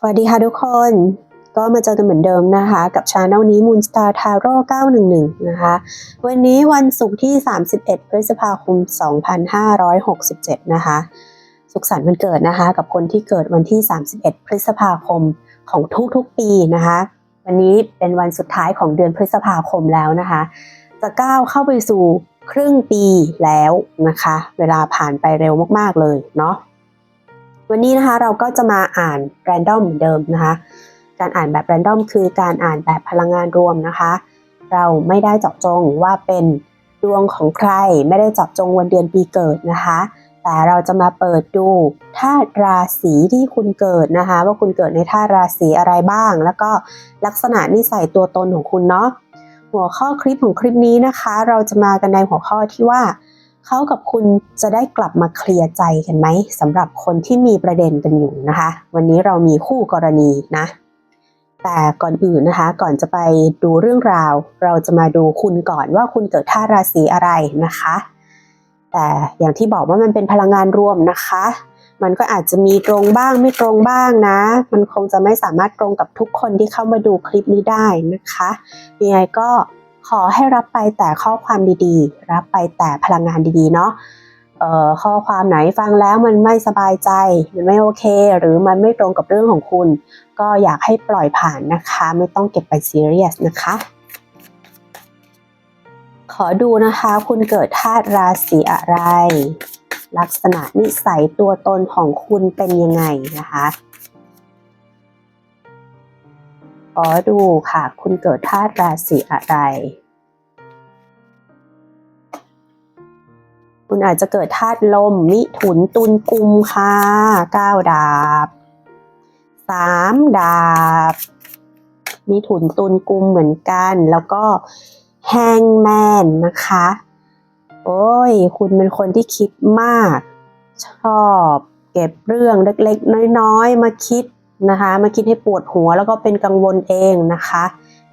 สวัสดีค่ะทุกคน ก็มาเจอกันเหมือนเดิมนะคะ กับช anel นี้ Moonstar Tarot 911 นะคะ วันนี้วันศุกร์ที่ 31 พฤษภาคม 2567 นะคะ สุขสันต์วันเกิดนะคะ กับคนที่เกิดวันที่ 31 พฤษภาคมของทุกๆปีนะคะ วันนี้เป็นวันสุดท้ายของเดือนพฤษภาคมแล้วนะคะ จะก้าวเข้าไปสู่ครึ่งปีแล้วนะคะ เวลาผ่านไปเร็วมากๆเลยเนาะ วันนี้นะคะเราก็จะมาอ่านแรนดอมเหมือนเดิมนะคะ การอ่านแบบแรนดอมคือการอ่านแบบพลังงานรวมนะคะ เราไม่ได้เจาะจงว่าเป็นดวงของใคร ไม่ได้เจาะจงวันเดือนปีเกิดนะคะ แต่เราจะมาเปิดดูธาตุราศีที่คุณเกิดนะคะ ว่าคุณเกิดในธาตุราศีอะไรบ้าง แล้วก็ลักษณะนิสัยตัวตนของคุณเนาะหัวข้อคลิปของคลิปนี้นะคะ เราจะมากันในหัวข้อที่ว่า เขากับคุณจะได้กลับมาเคลียร์ใจกันไหมสำหรับคนที่มีประเด็นกันอยู่นะคะ วันนี้เรามีคู่กรณีนะ แต่ก่อนอื่นนะคะ ก่อนจะไปดูเรื่องราว เราจะมาดูคุณก่อนว่าคุณเกิดธาตุราศีอะไรนะคะ แต่อย่างที่บอกว่ามันเป็นพลังงานรวมนะคะ มันก็อาจจะมีตรงบ้างไม่ตรงบ้างนะ มันคงจะไม่สามารถตรงกับทุกคนที่เข้ามาดูคลิปนี้ได้นะคะยังไงก็ ขอให้รับไปแต่ข้อความดีๆ รับไปแต่พลังงานดีๆ เนาะเอ่อข้อความไหนฟังแล้วมันไม่สบายใจ มันไม่โอเค หรือมันไม่ตรงกับเรื่องของคุณ ก็อยากให้ปล่อยผ่านนะคะ ไม่ต้องเก็บไปซีเรียสนะคะ ขอดูนะคะ คุณเกิดธาตุราศีอะไร ลักษณะนิสัยตัวตนของคุณเป็นยังไงนะคะ ขอดูค่ะ คุณเกิดธาตุราศีอะไร คุณอาจจะเกิดธาตุลม มิถุนตุลกุมค่ะเก้าดาบสามดาบ มิถุนตุลกุมเหมือนกัน แล้วก็แฮงแมนนะคะ โอ้ย คุณเป็นคนที่คิดมาก ชอบ เก็บเรื่องเล็กๆ น้อยๆ มาคิด นะคะมาคิดให้ปวดหัวแล้วก็เป็นกังวลเองนะคะ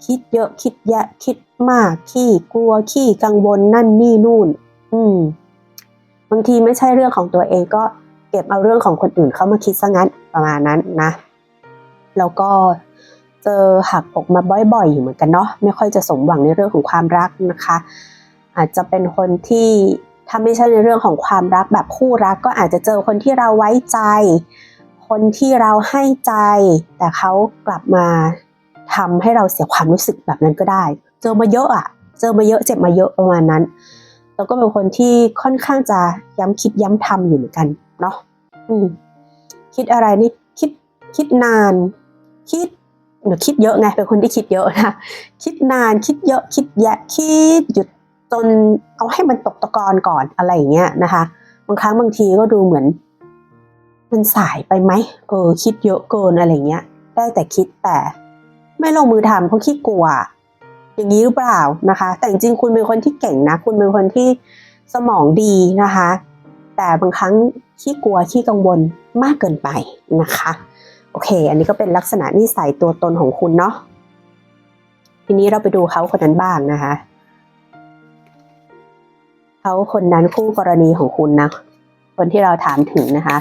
คิดเยอะคิดแยะคิดมากขี้กลัวขี้กังวลนั่นนี่นู่น อืมบางทีไม่ใช่เรื่องของตัวเองก็เก็บเอาเรื่องของคนอื่นเข้ามาคิดซะงั้นประมาณนั้นนะ แล้วก็เจอหักอกมาบ่อยๆอยู่เหมือนกันเนาะไม่ค่อยจะสมหวังในเรื่องของความรักนะคะ อาจจะเป็นคนที่ถ้าไม่ใช่ในเรื่องของความรักแบบคู่รัก ก็อาจจะเจอคนที่เราไว้ใจ คนที่เราให้ใจ แต่เขากลับมาทำให้เราเสียความรู้สึกแบบนั้นก็ได้ เจอมาเยอะอะเจอมาเยอะเจ็บมาเยอะประมาณนั้น แล้วก็เป็นคนที่ค่อนข้างจะย้ำคิดย้ำทำอยู่เหมือนกันเนาะอืมคิดอะไรนี่คิดคิดนาน คิดเดี๋ยวคิดเยอะไงเป็นคนที่คิดเยอะนะคิดนานคิดเยอะคิดแยะคิดหยุดจนเอาให้มันตกตะกอนก่อนอะไรอย่างเงี้ยนะคะ บางครั้งบางทีก็ดูเหมือน มันสายไปไหมเออ คิดเยอะเกินอะไรเงี้ย ได้แต่คิดแต่ ไม่ลงมือทำเพราะขี้กลัว อย่างนี้หรือเปล่านะคะ แต่จริงๆคุณเป็นคนที่เก่งนะ คุณเป็นคนที่สมองดีนะคะ แต่บางครั้งขี้กลัวขี้กังวลมากเกินไปนะคะ โอเค อันนี้ก็เป็นลักษณะนิสัยตัวตนของคุณเนาะทีนี้เราไปดูเขาคนนั้นบ้างนะคะเขาคนนั้นคู่กรณีของคุณนะคนที่เราถามถึงนะคะ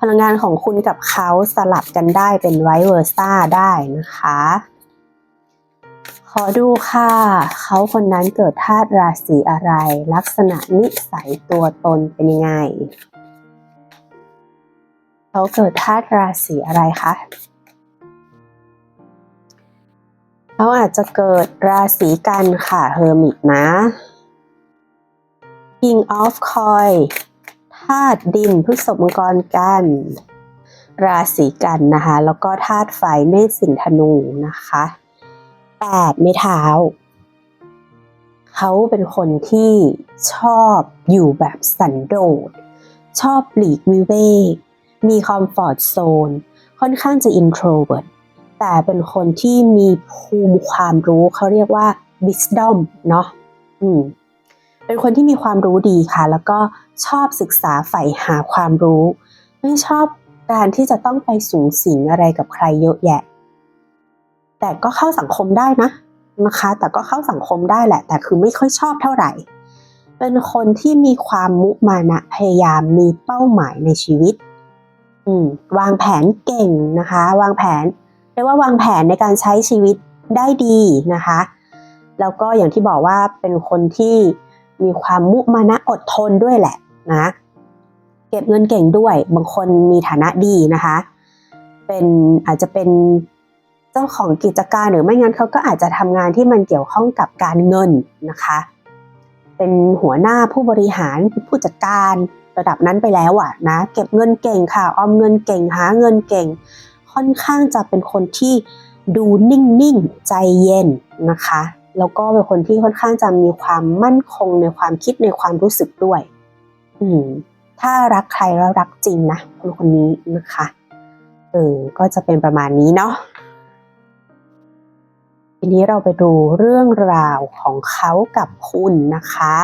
พลังงานของคุณกับเขาสลับกันได้เป็นไวเวอร์ซ่าได้นะคะ ขอดูค่ะ เขาคนนั้นเกิดธาตุราศีอะไร ลักษณะนิสัยตัวตนเป็นยังไง เขาเกิดธาตุราศีอะไรคะเขาอาจจะเกิดราศีกันค่ะเฮอร์มิตนะ King of Coin าตุดินพฤษภมังกรกัน ราศีกันนะคะ แล้วก็ธาตุไฟเมษสิงธนูนะคะแปดไม้เท้า เขาเป็นคนที่ชอบอยู่แบบสันโดษ ชอบปลีกวิเวก มีคอมฟอร์ตโซน ค่อนข้างจะ introvert แต่เป็นคนที่มีภูมิความรู้เขาเรียกว่า wisdom เนาะอืม เป็นคนที่มีความรู้ดีค่ะ แล้วก็ชอบศึกษาใฝ่หาความรู้ ไม่ชอบการที่จะต้องไปสูงสิงอะไรกับใครเยอะแยะ แต่ก็เข้าสังคมได้นะนะคะ แต่ก็เข้าสังคมได้แหละ แต่คือไม่ค่อยชอบเท่าไหร่ เป็นคนที่มีความมุมานะพยายามมีเป้าหมายในชีวิตอืมวางแผนเก่งนะคะ วางแผนเรียกว่าวางแผนในการใช้ชีวิตได้ดีนะคะ แล้วก็อย่างที่บอกว่าเป็นคนที่ มีความมุมานะอดทนด้วยแหละนะเก็บเงินเก่งด้วย บางคนมีฐานะดีนะคะ เป็นอาจจะเป็นเจ้าของกิจการหรือไม่งั้นเขาก็อาจจะทำงานที่มันเกี่ยวข้องกับการเงินนะคะ เป็นหัวหน้าผู้บริหารผู้จัดการระดับนั้นไปแล้วอะนะเก็บเงินเก่งค่ะ ออมเงินเก่งหาเงินเก่ง ค่อนข้างจะเป็นคนที่ดูนิ่งๆ ใจเย็นนะคะ แล้วก็เป็นคนที่ค่อนข้างจะมีความมั่นคงในความคิดในความรู้สึกด้วย อืมถ้ารักใครแล้วรักจริงนะคนคนนี้นะคะเออก็จะเป็นประมาณนี้เนาะทีนี้เราไปดูเรื่องราวของเขากับคุณนะคะ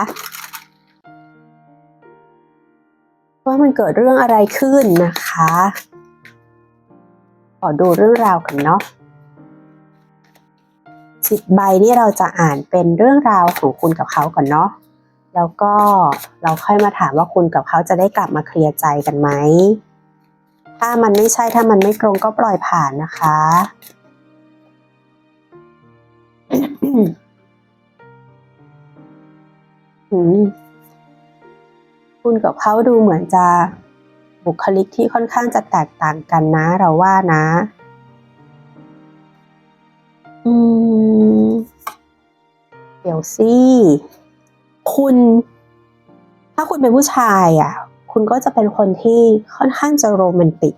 ว่ามันเกิดเรื่องอะไรขึ้นนะคะ ขอดูเรื่องราวกันเนาะ สิบใบนี่เราจะอ่านเป็นเรื่องราวของคุณกับเขาก่อนเนาะแล้วก็เราค่อยมาถามว่าคุณกับเขาจะได้กลับมาเคลียร์ใจกันไหม ถ้ามันไม่ใช่ถ้ามันไม่ตรงก็ปล่อยผ่านนะคะ คุณกับเขาดูเหมือนจะบุคลิกที่ค่อนข้างจะแตกต่างกันนะ เราว่านะ อืม เดี๋ยวสิ คุณ ถ้าคุณเป็นผู้ชายอะ คุณก็จะเป็นคนที่ค่อนข้างจะโรแมนติก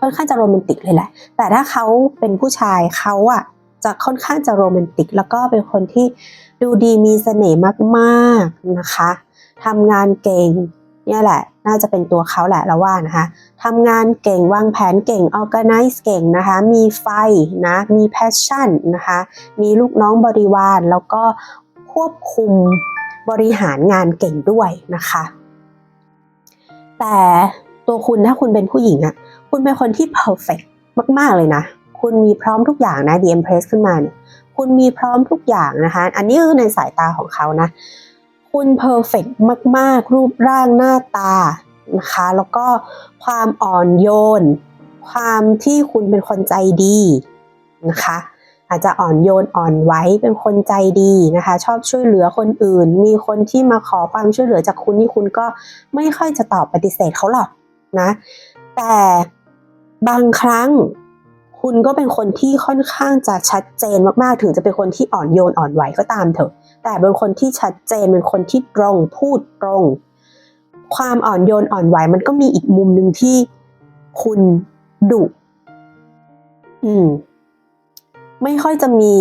ค่อนข้างจะโรแมนติกเลยแหละ แต่ถ้าเขาเป็นผู้ชายเขาอะ จะค่อนข้างจะโรแมนติก แล้วก็เป็นคนที่ดูดีมีเสน่ห์มาก ๆ นะคะทำงานเก่ง เนี่ยแหละ น่าจะเป็นตัวเขาแหละเราว่านะคะทำงานเก่งวางแผนเก่ง organize เก่งนะคะ มีไฟนะมี passion นะคะ มีลูกน้องบริวาร แล้วก็ควบคุมบริหารงานเก่งด้วยนะคะ แต่ตัวคุณถ้าคุณเป็นผู้หญิงอะคุณเป็นคนที่ perfect มากๆเลยนะ คุณมีพร้อมทุกอย่างนะ The Empress ขึ้นมาเนี่ยคุณมีพร้อมทุกอย่างนะคะ อันนี้คือในสายตาของเขานะ คุณเพอร์เฟกมาก ๆ รูปร่างหน้าตานะคะ แล้วก็ความอ่อนโยน ความที่คุณเป็นคนใจดีนะคะ อาจจะอ่อนโยนอ่อนไหวเป็นคนใจดีนะคะ ชอบช่วยเหลือคนอื่น มีคนที่มาขอความช่วยเหลือจากคุณนี่คุณก็ไม่ค่อยจะตอบปฏิเสธเขาหรอกนะ แต่บางครั้ง คุณก็เป็นคนที่ค่อนข้างจะชัดเจนมากๆ ถึงจะเป็นคนที่อ่อนโยนอ่อนไหวก็ตามเถอะ แต่เป็นคนที่ชัดเจนเป็นคนที่ตรงพูดตรง ความอ่อนโยนอ่อนไหวมันก็มีอีกมุมหนึ่งที่คุณดุอืม ไม่ค่อยจะมี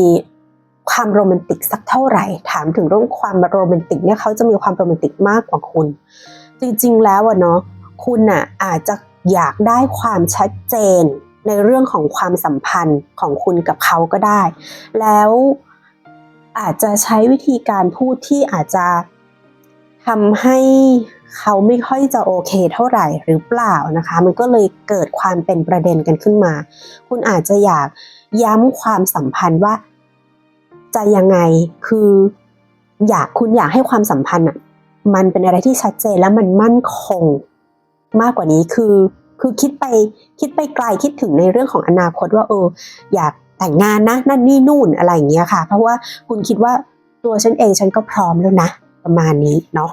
ความโรแมนติกสักเท่าไหร่ ถามถึงเรื่องความโรแมนติกเนี่ยเขาจะมีความโรแมนติกมากกว่าคุณ จริงๆแล้วอะเนาะคุณอะอาจจะอยากได้ความชัดเจน ในเรื่องของความสัมพันธ์ของคุณกับเขาก็ได้ แล้วอาจจะใช้วิธีการพูดที่อาจจะทำให้เขาไม่ค่อยจะโอเคเท่าไหร่หรือเปล่านะคะ มันก็เลยเกิดความเป็นประเด็นกันขึ้นมา คุณอาจจะอยากย้ำความสัมพันธ์ว่า จะยังไงคืออยากคุณอยากให้ความสัมพันธ์อะมันเป็นอะไรที่ชัดเจนและมันมั่นคง มากกว่านี้คือ คือคิดไปคิดไปไกลคิดถึงในเรื่องของอนาคตว่าเอออยากแต่งงานนะนั่นนี่นู่นอะไรอย่างเงี้ยค่ะ เพราะว่าคุณคิดว่าตัวฉันเองฉันก็พร้อมแล้วนะ ประมาณนี้เนาะ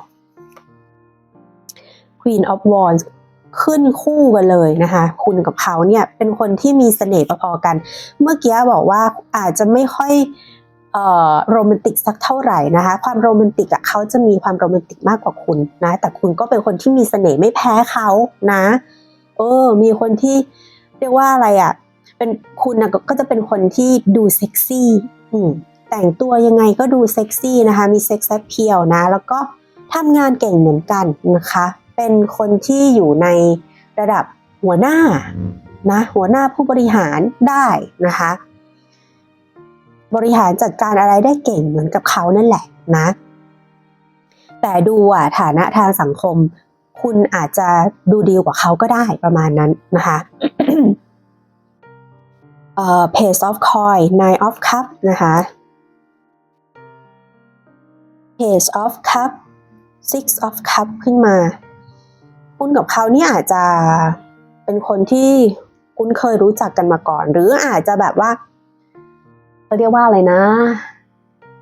Queen of Wands ขึ้นคู่กันเลยนะคะ คุณกับเขาเนี่ยเป็นคนที่มีเสน่ห์พอๆกัน เมื่อกี้บอกว่าอาจจะไม่ค่อยโรแมนติกสักเท่าไหร่นะคะ ความโรแมนติกอะเขาจะมีความโรแมนติกมากกว่าคุณนะ แต่คุณก็เป็นคนที่มีเสน่ห์ไม่แพ้เขานะ เออ มีคนที่เรียกว่าอะไรอะเป็นคุณนะก็จะเป็นคนที่ดูเซ็กซี่อืมแต่งตัวยังไงก็ดูเซ็กซี่นะคะ มีเซ็กซ์เพียลนะ แล้วก็ทำงานเก่งเหมือนกันนะคะ เป็นคนที่อยู่ในระดับหัวหน้านะหัวหน้าผู้บริหารได้นะคะ บริหารจัดการอะไรได้เก่งเหมือนกับเขานั่นแหละนะ แต่ดูอะฐานะทางสังคม คุณอาจจะดูดีกว่าเขาก็ได้ประมาณนั้นนะคะเอ่อ Page of Coin Nine of Cup นะคะ Page of Cup Six of Cup ขึ้นมาคุณกับเขาเนี่ยอาจจะเป็นคนที่คุณเคยรู้จักกันมาก่อน หรืออาจจะแบบว่าเขาเรียกว่าอะไรนะ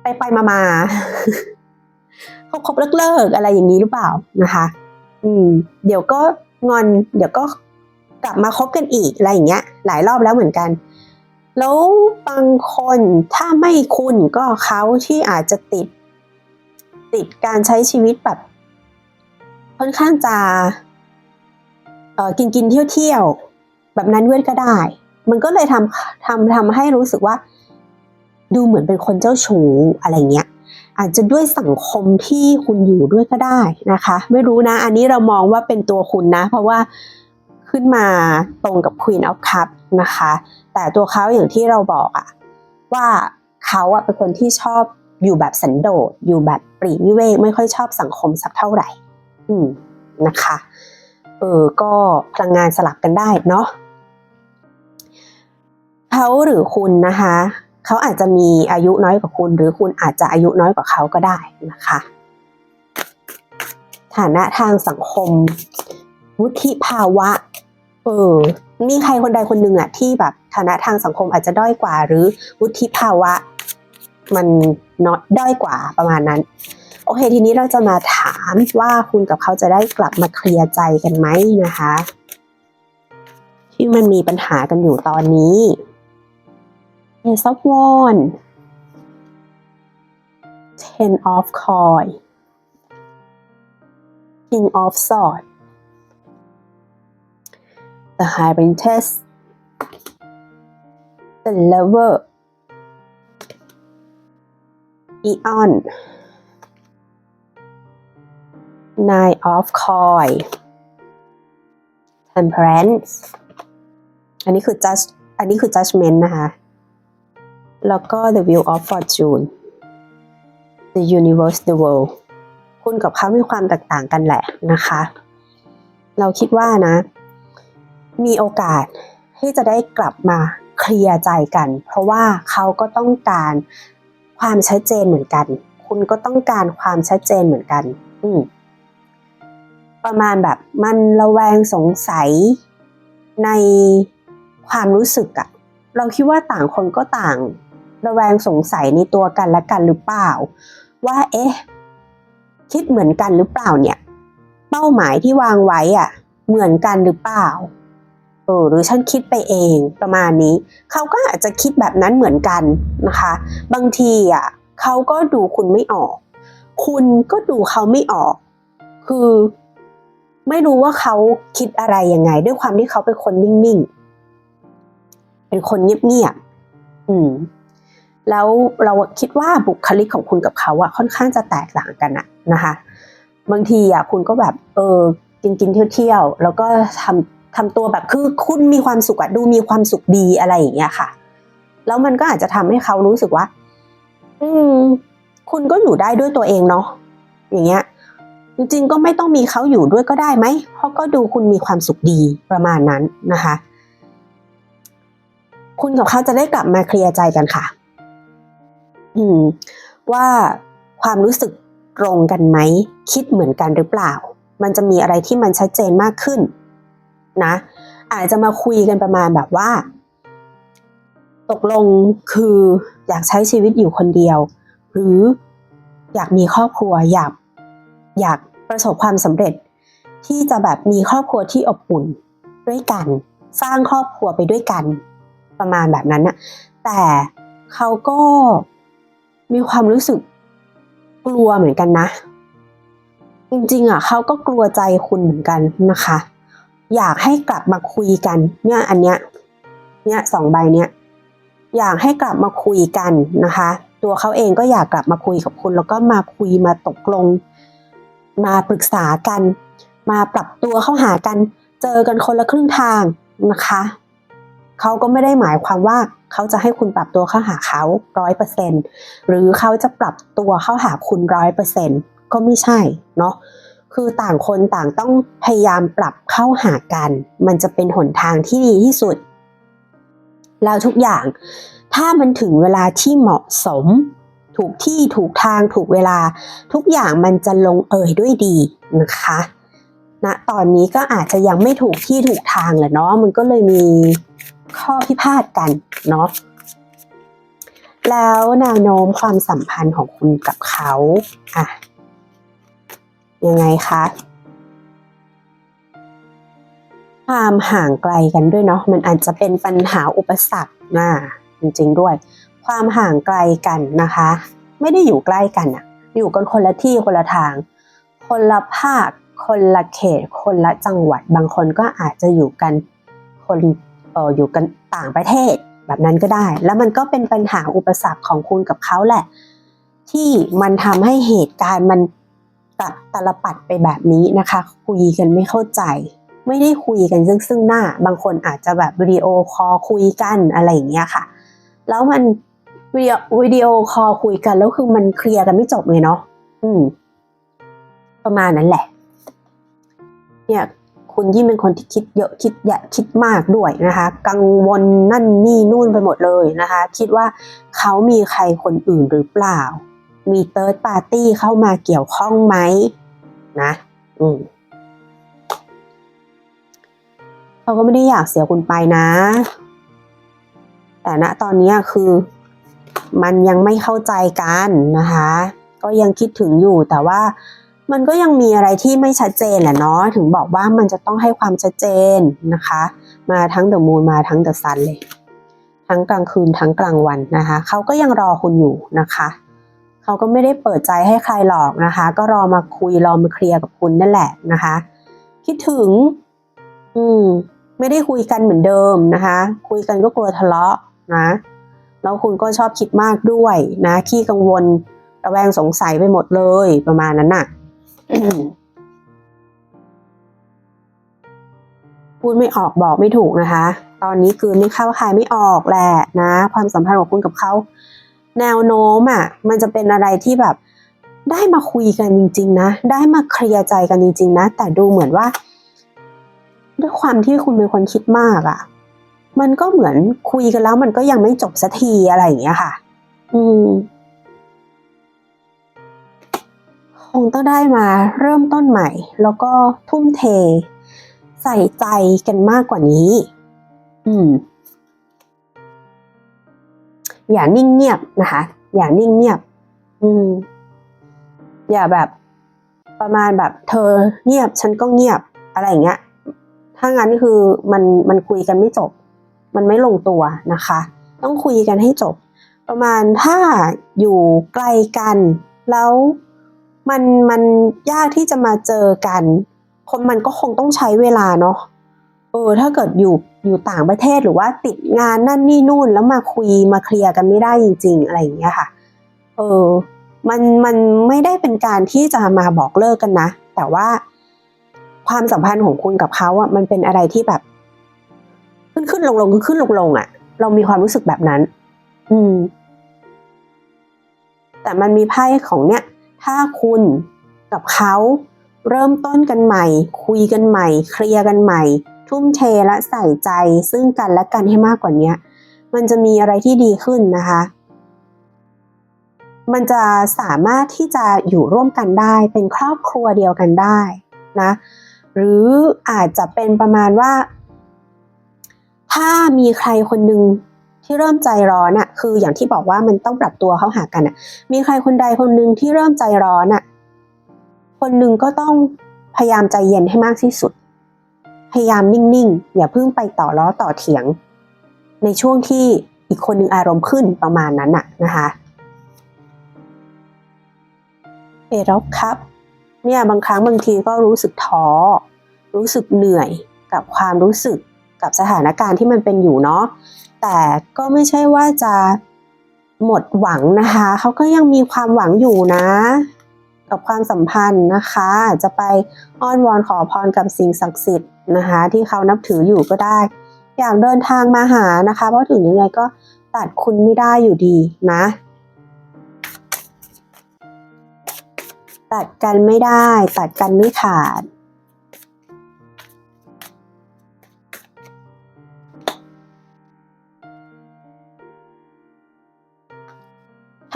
ไปไปมามาเขาคบเลิกๆอะไรอย่างนี้หรือเปล่านะคะ อืม เดี๋ยวก็งอน เดี๋ยวก็กลับมาคบกันอีกอะไรอย่างเงี้ย หลายรอบแล้วเหมือนกัน แล้วบางคนถ้าไม่คุณก็เขาที่อาจจะติด ติดการใช้ชีวิตแบบค่อนข้างจะเออกินกินเที่ยวเที่ยวแบบนั้นด้วยก็ได้ มันก็เลยทำทำทำให้รู้สึกว่า ดูเหมือนเป็นคนเจ้าชู้อะไรเงี้ย อาจจะด้วยสังคมที่คุณอยู่ด้วยก็ได้นะคะ ไม่รู้นะ อันนี้เรามองว่าเป็นตัวคุณนะ เพราะว่าขึ้นมาตรงกับ Queen of Cup นะคะ แต่ตัวเขาอย่างที่เราบอกอะว่าเขาอะเป็นคนที่ชอบอยู่แบบสันโดษอยู่แบบปรีวิเวกไม่ค่อยชอบสังคมสักเท่าไหร่ อืมนะคะเออก็พลังงานสลับกันได้เนาะเขาหรือคุณนะคะ เขาอาจจะมีอายุน้อยกว่าคุณ หรือคุณอาจจะอายุน้อยกว่าเขาก็ได้นะคะ ฐานะทางสังคม วุฒิภาวะ เออมีใครคนใดคนหนึ่งอะที่แบบฐานะทางสังคมอาจจะด้อยกว่า หรือวุฒิภาวะ มันน้อยด้อยกว่าประมาณนั้นโอเค ทีนี้เราจะมาถามว่าคุณกับเขาจะได้กลับมาเคลียร์ใจกันไหมนะคะ ที่มันมีปัญหากันอยู่ตอนนี้ Ace of Wands Ten of Coin King of Sword The High Priestess The Lover Eon Nine of Coin Temperance อันนี้คือ judge อันนี้คือ judgment นะคะ แล้วก็ The Wheel of Fortune The Universe The World คุณกับเขามีความแตกต่างกันแหละนะคะ เราคิดว่านะ มีโอกาสที่จะได้กลับมาเคลียร์ใจกัน เพราะว่าเขาก็ต้องการความชัดเจนเหมือนกัน คุณก็ต้องการความชัดเจนเหมือนกัน อืมประมาณแบบมันระแวงสงสัยในความรู้สึกอะเราคิดว่าต่างคนก็ต่าง ระแวงสงสัยในตัวกันและกันหรือเปล่า ว่าเอ๊ะคิดเหมือนกันหรือเปล่าเนี่ย เป้าหมายที่วางไว้อะเหมือนกันหรือเปล่าเออหรือฉันคิดไปเองประมาณนี้ เขาก็อาจจะคิดแบบนั้นเหมือนกันนะคะ บางทีอะเขาก็ดูคุณไม่ออก คุณก็ดูเขาไม่ออก คือ ไม่รู้ว่าเขาคิดอะไรยังไง ด้วยความที่เขาเป็นคนนิ่งๆ เป็นคนเงียบๆอืม แล้วเราคิดว่าบุคลิกของคุณกับเขาอะค่อนข้างจะแตกต่างกันอะนะคะ บางทีอะคุณก็แบบเออกินกินเที่ยวเที่ยวๆแล้วก็ทำทำตัวแบบคือคุณมีความสุขอะดูมีความสุขดีอะไรอย่างเงี้ยค่ะ แล้วมันก็อาจจะทำให้เขารู้สึกว่า อืม คุณก็อยู่ได้ด้วยตัวเองเนาะอย่างเงี้ย จริงๆก็ไม่ต้องมีเขาอยู่ด้วยก็ได้ไหมเพราะก็ดูคุณมีความสุขดีประมาณนั้นนะคะ คุณกับเขาจะได้กลับมาเคลียร์ใจกันค่ะ อืม ว่าความรู้สึกตรงกันไหม คิดเหมือนกันหรือเปล่า มันจะมีอะไรที่มันชัดเจนมากขึ้น นะ อาจจะมาคุยกันประมาณแบบว่า ตกลงคืออยากใช้ชีวิตอยู่คนเดียว หรืออยากมีครอบครัวอยากอยากประสบความสำเร็จ ที่จะแบบมีครอบครัวที่อบอุ่นด้วยกัน สร้างครอบครัวไปด้วยกัน ประมาณแบบนั้นนะแต่เขาก็ มีความรู้สึกกลัวเหมือนกันนะ จริงๆอะเขาก็กลัวใจคุณเหมือนกันนะคะ อยากให้กลับมาคุยกัน เนี่ยอันเนี้ยเนี่ยสองใบเนี้ยอยากให้กลับมาคุยกันนะคะ ตัวเขาเองก็อยากกลับมาคุยกับคุณ แล้วก็มาคุยมาตกลง มาปรึกษากัน มาปรับตัวเข้าหากัน เจอกันคนละครึ่งทางนะคะ เขาก็ไม่ได้หมายความว่าเขาจะให้คุณปรับตัวเข้าหาเขาร้อยเปอร์เซ็นหรือเขาจะปรับตัวเข้าหาคุณร้อยเปอร์เซ็นก็ไม่ใช่เนาะคือต่างคนต่างต้องพยายามปรับเข้าหากัน มันจะเป็นหนทางที่ดีที่สุด แล้วทุกอย่าง ถ้ามันถึงเวลาที่เหมาะสม ถูกที่ถูกทางถูกเวลา ทุกอย่างมันจะลงเอยด้วยดีนะคะณตอนนี้ก็อาจจะยังไม่ถูกที่ถูกทางแหละเนาะมันก็เลยมี ข้อพิพาทกันเนาะแล้วแนวโน้มความสัมพันธ์ของคุณกับเขาอะยังไงคะความห่างไกลกันด้วยเนาะมันอาจจะเป็นปัญหาอุปสรรคนะจริงๆด้วย ความห่างไกลกันนะคะ ไม่ได้อยู่ใกล้กันอะอยู่กันคนละที่คนละทาง คนละภาค คนละเขต คนละจังหวัด บางคนก็อาจจะอยู่กันคน อออยู่กันต่างประเทศแบบนั้นก็ได้ แล้วมันก็เป็นปัญหาอุปสรรคของคุณกับเขาแหละ ที่มันทำให้เหตุการณ์มันตัดตลปัดไปแบบนี้นะคะ คุยกันไม่เข้าใจ ไม่ได้คุยกันซึ่งซึ่งหน้า บางคนอาจจะแบบวิดีโอคอลคุยกันอะไรอย่างเงี้ยค่ะ แล้วมันวิดีโอวิดีโอคอลคุยกันแล้วคือมันเคลียร์กันไม่จบเลยเนาะอืม ประมาณนั้นแหละ เนี่ย คุณยิ่งเป็นคนที่คิดเยอะคิดแยะคิดมากด้วยนะคะ กังวลนั่นนี่นู่นไปหมดเลยนะคะ คิดว่าเขามีใครคนอื่นหรือเปล่า มีเติร์ดปาร์ตี้เข้ามาเกี่ยวข้องไหมนะอืมเขาก็ไม่ได้อยากเสียคุณไปนะ แต่ณตอนนี้คือมันยังไม่เข้าใจกันนะคะ ก็ยังคิดถึงอยู่แต่ว่า มันก็ยังมีอะไรที่ไม่ชัดเจนแหละเนาะถึงบอกว่ามันจะต้องให้ความชัดเจนนะคะ มาทั้งเดอะมูนมาทั้งเดอะซันเลย ทั้งกลางคืนทั้งกลางวันนะคะเขาก็ยังรอคุณอยู่นะคะเขาก็ไม่ได้เปิดใจให้ใครหรอกนะคะ ก็รอมาคุยรอมาเคลียร์กับคุณนั่นแหละนะคะ คิดถึง อืม ไม่ได้คุยกันเหมือนเดิมนะคะ คุยกันก็กลัวทะเลาะนะแล้วคุณก็ชอบคิดมากด้วยนะขี้กังวลระแวงสงสัยไปหมดเลยประมาณนั้นน่ะ พูดไม่ออกบอกไม่ถูกนะคะ ตอนนี้คือไม่เข้าใครไม่ออกแหละนะ ความสัมพันธ์ของคุณกับเขา แนวโน้มอะ มันจะเป็นอะไรที่แบบ ได้มาคุยกันจริง ๆ นะ ได้มาเคลียร์ใจกันจริง ๆ นะ แต่ดูเหมือนว่า ด้วยความที่คุณเป็นคนคิดมากอะ มันก็เหมือนคุยกันแล้วมันก็ยังไม่จบสักทีอะไรอย่างเงี้ยค่ะ อืม งต้องได้มาเริ่มต้นใหม่ แล้วก็ทุ่มเท ใส่ใจกันมากกว่านี้ อืม อย่านิ่งเงียบนะคะ อย่านิ่งเงียบ อืม อย่าแบบประมาณแบบเธอเงียบฉันก็เงียบอะไรอย่างเงี้ย ถ้างั้นคือมันมันคุยกันไม่จบ มันไม่ลงตัวนะคะ ต้องคุยกันให้จบ ประมาณถ้าอยู่ไกลกันแล้ว มันมันยากที่จะมาเจอกัน คนมันก็คงต้องใช้เวลาเนาะเออถ้าเกิดอยู่อยู่ต่างประเทศหรือว่าติดงานนั่นนี่นู่นแล้วมาคุยมาเคลียร์กันไม่ได้จริง ๆ อะไรอย่างเงี้ยค่ะ เออ มันมันไม่ได้เป็นการที่จะมาบอกเลิกกันนะ แต่ว่าความสัมพันธ์ของคุณกับเขาอะมันเป็นอะไรที่แบบ ขึ้นขึ้นลงลงขึ้นลงลงอะ เรามีความรู้สึกแบบนั้น อืม แต่มันมีไพ่ของเนี้ย ถ้าคุณกับเขาเริ่มต้นกันใหม่ คุยกันใหม่ เคลียร์กันใหม่ ทุ่มเทและใส่ใจซึ่งกันและกันให้มากกว่านี้มันจะมีอะไรที่ดีขึ้นนะคะ มันจะสามารถที่จะอยู่ร่วมกันได้ เป็นครอบครัวเดียวกันได้นะหรืออาจจะเป็นประมาณว่า ถ้ามีใครคนหนึ่ง ที่เริ่มใจร้อนอะคืออย่างที่บอกว่ามันต้องปรับตัวเข้าหากันอะมีใครคนใดคนหนึ่งที่เริ่มใจร้อนอะคนหนึ่งก็ต้องพยายามใจเย็นให้มากที่สุด พยายามนิ่งๆ อย่าเพิ่งไปต่อล้อต่อเถียง ในช่วงที่อีกคนหนึ่งอารมณ์ขึ้นประมาณนั้นอะนะคะเอรับครับ เนี่ยบางครั้งบางทีก็รู้สึกท้อ รู้สึกเหนื่อยกับความรู้สึกกับสถานการณ์ที่มันเป็นอยู่เนาะแต่ก็ไม่ใช่ว่าจะหมดหวังนะคะ เขาก็ยังมีความหวังอยู่นะ กับความสัมพันธ์นะคะจจะไปอ้อนวอนขอพรกับสิ่งศักดิ์สิทธิ์นะคะ ที่เขานับถืออยู่ก็ได้ อยากเดินทางมาหานะคะ เพราะถึงยังไงก็ตัดคุณไม่ได้อยู่ดีนะตัดกันไม่ได้ ตัดกันไม่ขาด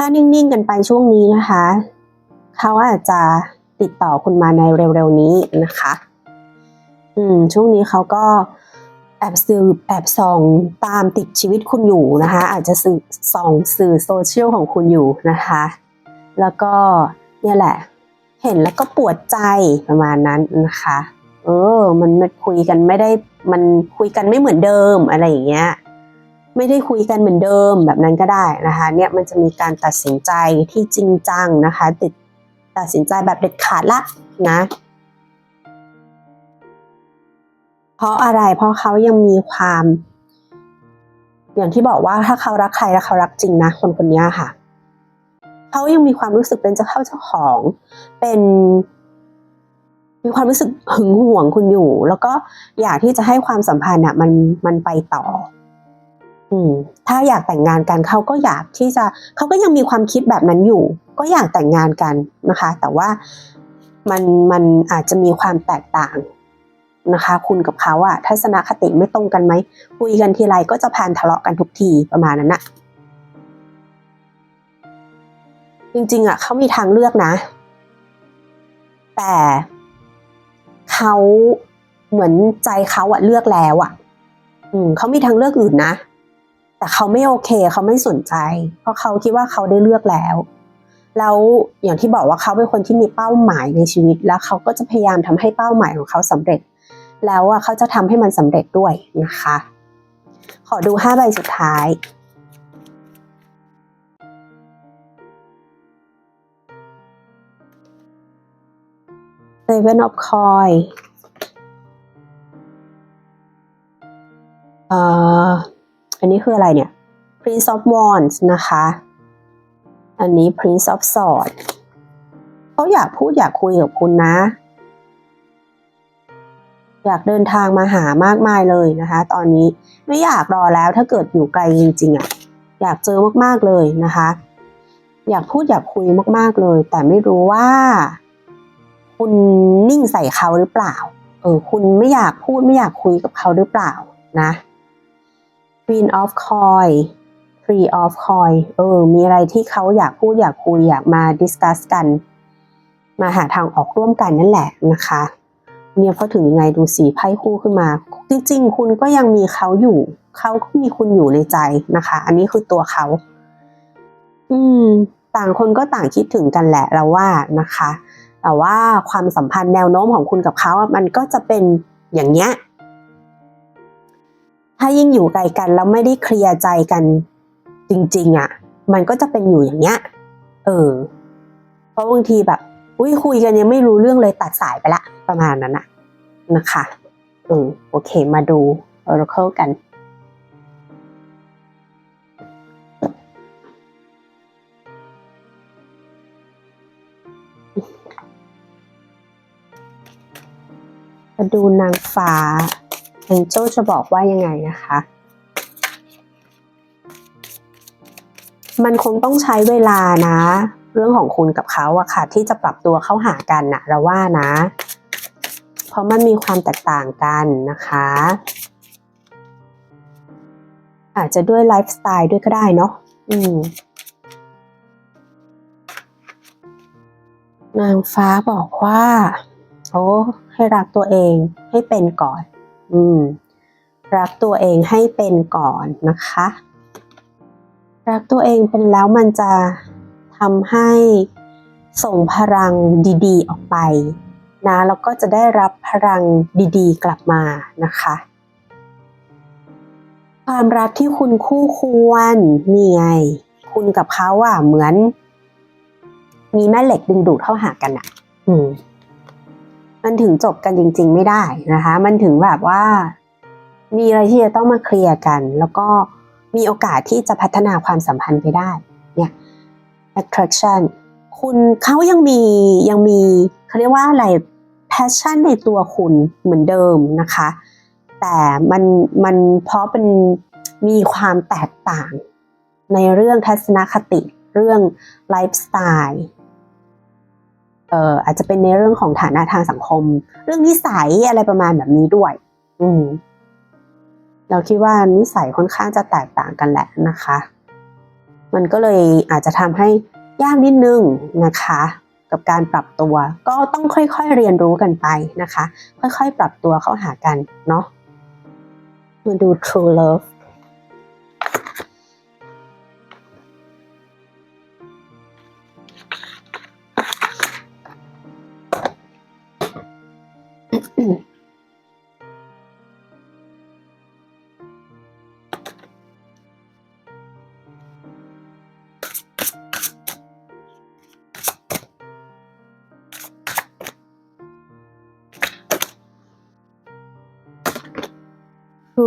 ถ้านิ่งๆกันไปช่วงนี้นะคะ เขาอาจจะติดต่อคุณมาในเร็วๆนี้นะคะ อืม ช่วงนี้เขาก็แอบสืบแอบส่องตามติดชีวิตคุณอยู่นะคะ อาจจะสื่อส่องสื่อโซเชียลของคุณอยู่นะคะ แล้วก็เนี่ยแหละ เห็นแล้วก็ปวดใจประมาณนั้นนะคะ เออ มันมันคุยกันไม่ได้ มันคุยกันไม่เหมือนเดิมอะไรอย่างเงี้ย ไม่ได้คุยกันเหมือนเดิมแบบนั้นก็ได้นะคะเนี่ยมันจะมีการตัดสินใจที่จริงจังนะคะติดตัดสินใจแบบเด็ดขาดละนะเพราะอะไรเพราะเขายังมีความ อย่างที่บอกว่าถ้าเขารักใครแล้วเขารักจริงนะ คนคนนี้ค่ะเขายังมีความรู้สึกเป็นเจ้าเข้าเจ้าของ เป็น มีความรู้สึกหึงหวงคุณอยู่ แล้วก็อยากที่จะให้ความสัมพันธ์อะมันมันไปต่อ ถ้าอยากแต่งงานกันเขาก็อยากที่จะเขาก็ยังมีความคิดแบบนั้นอยู่ ก็อยากแต่งงานกันนะคะ แต่ว่ามันมันอาจจะมีความแตกต่างนะคะ คุณกับเขาอะทัศนคติไม่ตรงกันไหมคุยกันทีไรก็จะพานทะเลาะกันทุกทีประมาณนั้นอะจริงๆอะเขามีทางเลือกนะ แต่เขาเหมือนใจเขาอะเลือกแล้วอะอืมเขามีทางเลือกอื่นนะ แต่เขาไม่โอเคเขาไม่สนใจ เพราะเขาคิดว่าเขาได้เลือกแล้ว แล้วอย่างที่บอกว่าเขาเป็นคนที่มีเป้าหมายในชีวิต แล้วเขาก็จะพยายามทำให้เป้าหมายของเขาสำเร็จ แล้วอะเขาจะทำให้มันสำเร็จด้วยนะคะ ขอดูห้าใบสุดท้าย Seven of Coin เอันนี้คืออะไรเนี่ย Prince of Wands นะคะ อันนี้ Prince of Swords เขาอยากพูดอยากคุยกับคุณนะ อยากเดินทางมาหามากมายเลยนะคะ ตอนนี้ไม่อยากรอแล้วถ้าเกิดอยู่ไกลจริงๆอะ อยากเจอมากๆเลยนะคะ อยากพูดอยากคุยมากๆเลย แต่ไม่รู้ว่า คุณนิ่งใส่เขาหรือเปล่า เออ คุณไม่อยากพูดไม่อยากคุยกับเขาหรือเปล่านะ Queen of Coin Three of Coin เออ มีอะไรที่เขาอยากพูดอยากคุยอยากมาดิสคัสกัน มาหาทางออกร่วมกันนั่นแหละนะคะ เนี่ยพอถึงยังไงดูสีไพ่คู่ขึ้นมา จริง ๆ คุณก็ยังมีเขาอยู่ เขาก็มีคุณอยู่ในใจนะคะ อันนี้คือตัวเขา อืม ต่างคนก็ต่างคิดถึงกันแหละเราว่านะคะ แต่ว่าความสัมพันธ์แนวโน้มของคุณกับเขาอะมันก็จะเป็นอย่างเนี้ย ถ้ายิ่งอยู่ไกลกันแล้วไม่ได้เคลียร์ใจกันจริง ๆอะ มันก็จะเป็นอยู่อย่างเนี้ย เออ เพราะบางทีแบบอุ้ยคุยกันยังไม่รู้เรื่องเลยตัดสายไปละประมาณนั้นอะนะคะอืมโอเคมาดู Oracle กัน มาดูนางฟ้า Angel จะบอกว่ายังไงนะคะ มันคงต้องใช้เวลานะ เรื่องของคุณกับเขาอะค่ะ ที่จะปรับตัวเข้าหากันนะเราว่านะ เพราะมันมีความแตกต่างกันนะคะ อาจจะด้วยไลฟ์สไตล์ด้วยก็ได้เนาะอืมนางฟ้าบอกว่า โอ้ ให้รักตัวเองให้เป็นก่อน อืม รักตัวเองให้เป็นก่อนนะคะ รักตัวเองเป็นแล้วมันจะทำให้ส่งพลังดีๆ ออกไปนะแล้วก็จะได้รับพลังดีๆ กลับมานะคะ ความรักที่คุณคู่ควรนี่ไง คุณกับเขาอะเหมือน มีแม่เหล็กดึงดูดเข้าหากันอะอืม มันถึงจบกันจริง ๆ ไม่ได้นะคะ มันถึงแบบว่า มีอะไรที่จะต้องมาเคลียร์กัน แล้วก็มีโอกาสที่จะพัฒนาความสัมพันธ์ไปได้เนี่ย attraction คุณเขายังมียังมีเขาเรียกว่าอะไร passion ในตัวคุณเหมือนเดิมนะคะ แต่มันมันเพราะเป็นมีความแตกต่างในเรื่องทัศนคติเรื่องไลฟ์สไตล์ เอ่ออาจจะเป็นในเรื่องของฐานะทางสังคม เรื่องนิสัยอะไรประมาณแบบนี้ด้วย อืมเราคิดว่านิสัยค่อนข้างจะแตกต่างกันแหละนะคะ มันก็เลยอาจจะทำให้ยากนิดนึงนะคะ กับการปรับตัว ก็ต้องค่อยๆเรียนรู้กันไปนะคะ ค่อยๆปรับตัวเข้าหากันเนาะมาดู true love ด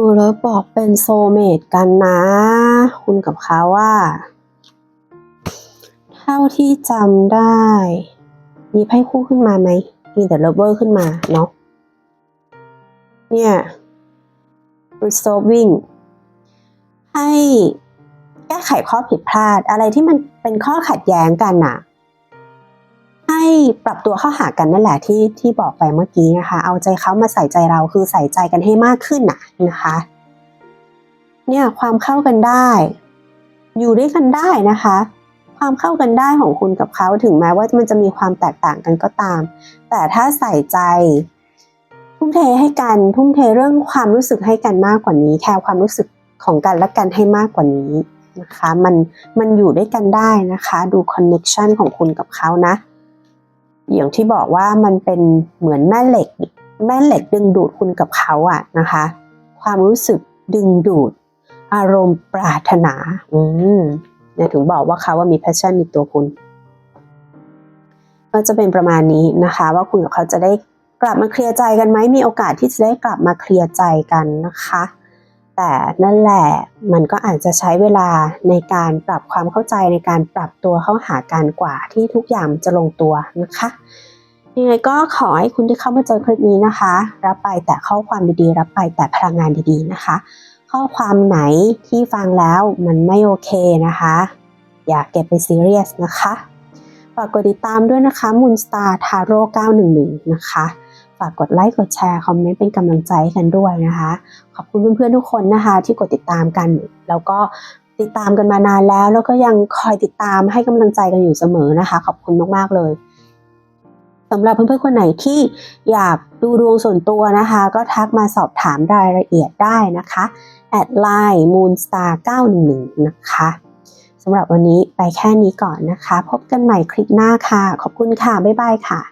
ูแล้วบอกเป็นโซเมตกันนะ คุณกับเขาว่า เท่าที่จำได้ มีไพ่คู่ขึ้นมาไหม มีแต่ lover ขึ้นมาเนาะ เนี่ย resolving ให้แก้ไขข้อผิดพลาดอะไรที่มันเป็นข้อขัดแย้งกันน่ะ ให้ปรับตัวเข้าหากันนั่นแหละที่ที่บอกไปเมื่อกี้นะคะ เอาใจเขามาใส่ใจเราคือใส่ใจกันให้มากขึ้นน่ะนะคะ เนี่ยความเข้ากันได้ อยู่ด้วยกันได้นะคะความเข้ากันได้ของคุณกับเขาถึงแม้ว่ามันจะมีความแตกต่างกันก็ตาม แต่ถ้าใส่ใจ ทุ่มเทให้กัน ทุ่มเทเรื่องความรู้สึกให้กันมากกว่านี้แคร์ความรู้สึกของกันและกันให้มากกว่านี้นะคะมันมันอยู่ด้วยกันได้นะคะ ดูคอนเน็ชันของคุณกับเขานะ อย่างที่บอกว่ามันเป็นเหมือนแม่เหล็ก แม่เหล็กดึงดูดคุณกับเขาอะนะคะ ความรู้สึกดึงดูด อารมณ์ปรารถนา อืมเนี่ยถึงบอกว่าเขาว่ามี passion ในตัวคุณ ก็จะเป็นประมาณนี้นะคะ ว่าคุณกับเขาจะได้ กลับมาเคลียร์ใจกันไหมมีโอกาสที่จะได้กลับมาเคลียร์ใจกันนะคะ แต่นั่นแหละมันก็อาจจะใช้เวลาในการปรับความเข้าใจในการปรับตัวเข้าหากันกว่าที่ทุกอย่างจะลงตัวนะคะยังไงก็ขอให้คุณที่เข้ามาเจอคลิปนี้นะคะ รับไปแต่ข้อความดีๆ รับไปแต่พลังงานดีๆนะคะ ข้อความไหนที่ฟังแล้วมันไม่โอเคนะคะ อย่าเก็บไปซีเรียสนะคะฝากกดติดตามด้วยนะคะมูนสตาร์ทาโร่911 นะคะ ฝากกดไลค์กดแชร์คอมเมนต์เป็นกำลังใจให้กันด้วยนะคะ ขอบคุณเพื่อนๆทุกคนนะคะ ที่กดติดตามกัน แล้วก็ติดตามกันมานานแล้ว แล้วก็ยังคอยติดตามให้กำลังใจกันอยู่เสมอนะคะ ขอบคุณมากๆเลยสำหรับเพื่อนๆคนไหนที่อยากดูดวงส่วนตัวนะคะ ก็ทักมาสอบถามรายละเอียดได้นะคะแอดไลน์ moonstar 911 นะคะสำหรับวันนี้ไปแค่นี้ก่อนนะคะ พบกันใหม่คลิปหน้าค่ะ ขอบคุณค่ะ บ๊ายบายค่ะ